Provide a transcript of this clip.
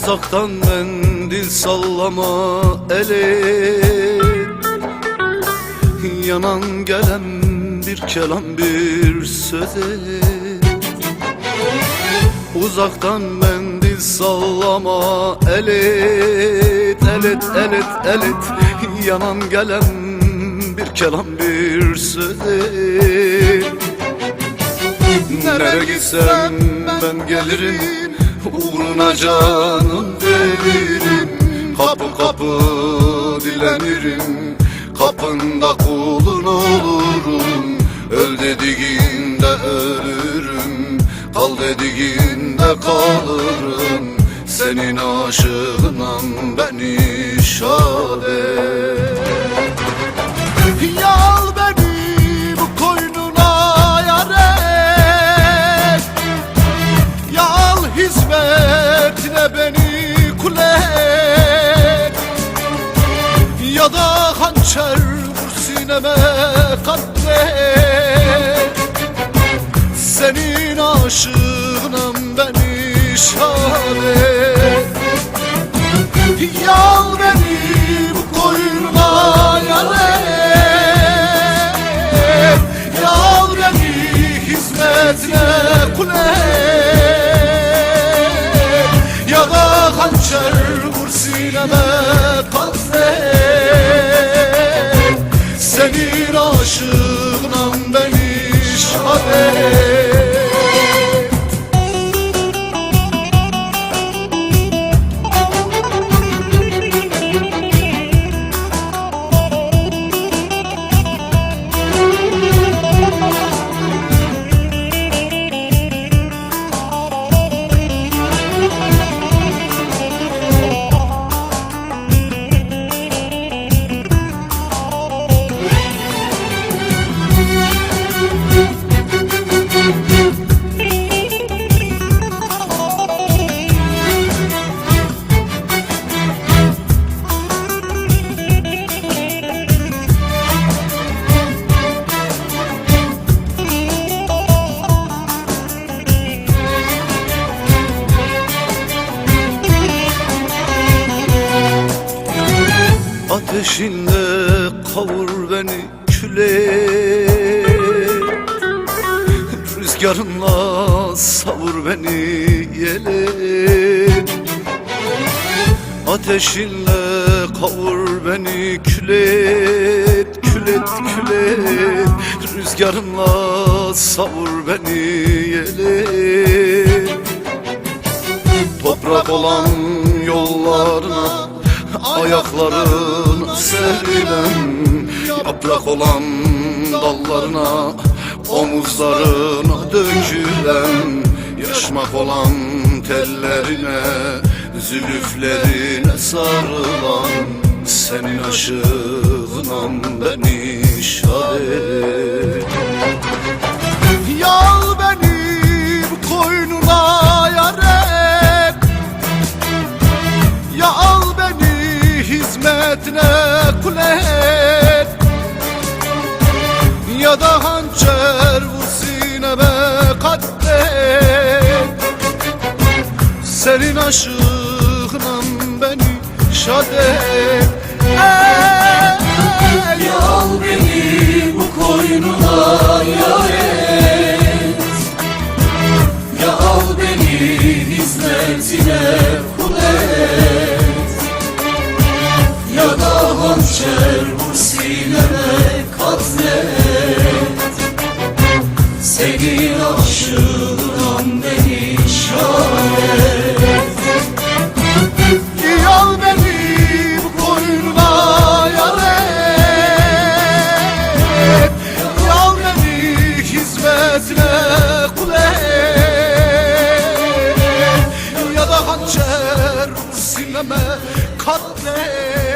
Uzaktan mendil sallama eli Yanan gelen bir kelam bir söze. Uzaktan mendil sallama elit elit elit elit Yanan gelen bir kelam bir söze. Nereye gitsem ben gelirim Uğruna canım veririm Kapı kapı dilenirim. Kapında kulun olurum. Öl dediğinde ölürüm. Kal dediğinde kalırım. Senin aşığınam beni şad sineme katlet Senin aşığınam beni şadet Yal beni bu koynuna yalet Yal beni hizmetine kule Senin Ateşinle kavur beni küle. Rüzgarınla savur beni yele. Ateşinle kavur beni kület Kület kület. Rüzgarınla savur beni yele. Toprak olan yollarına Ayaklarına serilen Yaprak olan dallarına Omuzlarına dökülen Yaşmak olan tellerine Zülüflerine sarılan Senin aşığınam kule et. Ya da hançer vur sineme katlet. Senin aşığınam beni şad et Ya da hançer vur sineme katlet. Senin aşığınam beni şahet. Yal beni bu koynuna beni hizmetine kul Ya da hançer sineme katlet